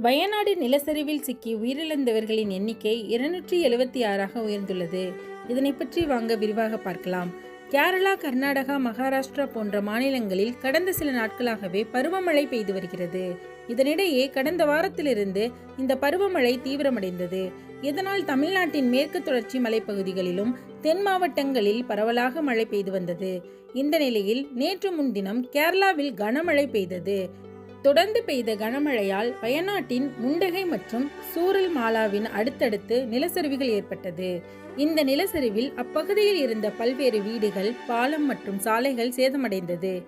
வயநாடு நிலச்சரிவில் சிக்கி உயிரிழந்தவர்களின் எண்ணிக்கை இருநூற்றி எழுபத்தி ஆறாக உயர்ந்துள்ளது. இதனை பற்றி வாங்க விரிவாக பார்க்கலாம். கேரளா கர்நாடகா மகாராஷ்டிரா போன்ற மாநிலங்களில் கடந்த சில நாட்களாகவே பருவமழை பெய்து வருகிறது. இதனிடையே கடந்த வாரத்திலிருந்து இந்த பருவமழை தீவிரமடைந்தது. இதனால் தமிழ்நாட்டின் மேற்கு தொடர்ச்சி மலைப்பகுதிகளிலும் தென் மாவட்டங்களில் பரவலாக மழை பெய்து வந்தது. இந்த நிலையில் நேற்று முன்தினம் கேரளாவில் கனமழை பெய்தது. தொடர்ந்து பெய்த கனமழையால் வயநாட்டின் முண்டகை மற்றும் சூரல் மாலாவின் அடுத்தடுத்து நிலச்சரிவுகள் ஏற்பட்டது. இந்த நிலச்சரிவில் அப்பகுதியில் இருந்த பல்வேறு வீடுகள் பாலம் மற்றும் சாலைகள் சேதமடைந்தது.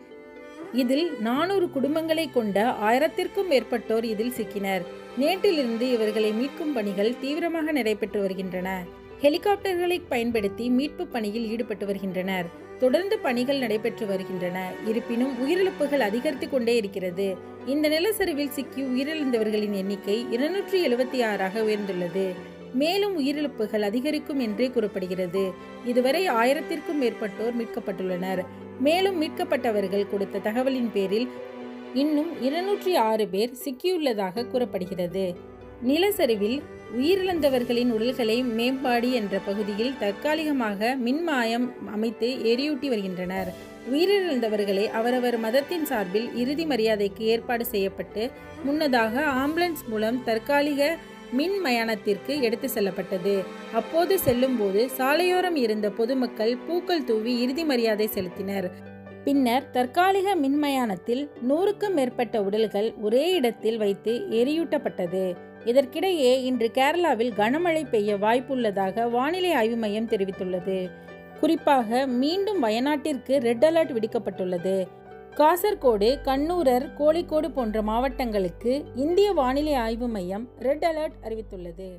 இதில் நானூறு குடும்பங்களை கொண்ட ஆயிரத்திற்கும் மேற்பட்டோர் இதில் சிக்கினர். நேற்றிலிருந்து இவர்களை மீட்கும் பணிகள் தீவிரமாக நடைபெற்று வருகின்றன. ஹெலிகாப்டர்களை பயன்படுத்தி மீட்பு பணியில் ஈடுபட்டு வருகின்றனர். தொடர்ந்து பணிகள் நடைபெற்று வருகின்றன. இருப்பினும் உயிரிழப்புகள் அதிகரித்து கொண்டே இருக்கிறது. இந்த நிலச்சரிவில் சிக்கி உயிரிழந்தவர்களின் எண்ணிக்கை இருநூற்றி எழுபத்தி ஆறாக உயர்ந்துள்ளது. மேலும் உயிரிழப்புகள் அதிகரிக்கும் என்றே கூறப்படுகிறது. இதுவரை ஆயிரத்திற்கும் மேற்பட்டோர் மீட்கப்பட்டுள்ளனர். மேலும் மீட்கப்பட்டவர்கள் கொடுத்த தகவலின் பேரில் இன்னும் இருநூற்றி ஆறு பேர் சிக்கியுள்ளதாக கூறப்படுகிறது. நிலச்சரிவில் உயிரிழந்தவர்களின் உடல்களை மேம்பாடி என்ற பகுதியில் தற்காலிகமாக மின்மாயம் அமைத்து எரியூட்டி வருகின்றனர். உயிரிழந்தவர்களை அவரவர் மதத்தின் சார்பில் இறுதி மரியாதைக்கு ஏற்பாடு செய்யப்பட்டு முன்னதாக ஆம்புலன்ஸ் மூலம் தற்காலிக மின் மயானத்திற்கு எடுத்து செல்லப்பட்டது. அப்போது செல்லும்போது சாலையோரம் இருந்த பொதுமக்கள் பூக்கள் தூவி இறுதி மரியாதை செலுத்தினர். பின்னர் தற்காலிக மின்மயானத்தில் நூறுக்கும் மேற்பட்ட உடல்கள் ஒரே இடத்தில் வைத்து எரியூட்டப்பட்டது. இதற்கிடையே இன்று கேரளாவில் கனமழை பெய்ய வாய்ப்புள்ளதாக வானிலை ஆய்வு மையம் தெரிவித்துள்ளது. குறிப்பாக மீண்டும் வயநாட்டிற்கு ரெட் அலர்ட் விடுக்கப்பட்டுள்ளது. காசர்கோடு கண்ணூரர் கோழிக்கோடு போன்ற மாவட்டங்களுக்கு இந்திய வானிலை ஆய்வு மையம் ரெட் அலர்ட் அறிவித்துள்ளது.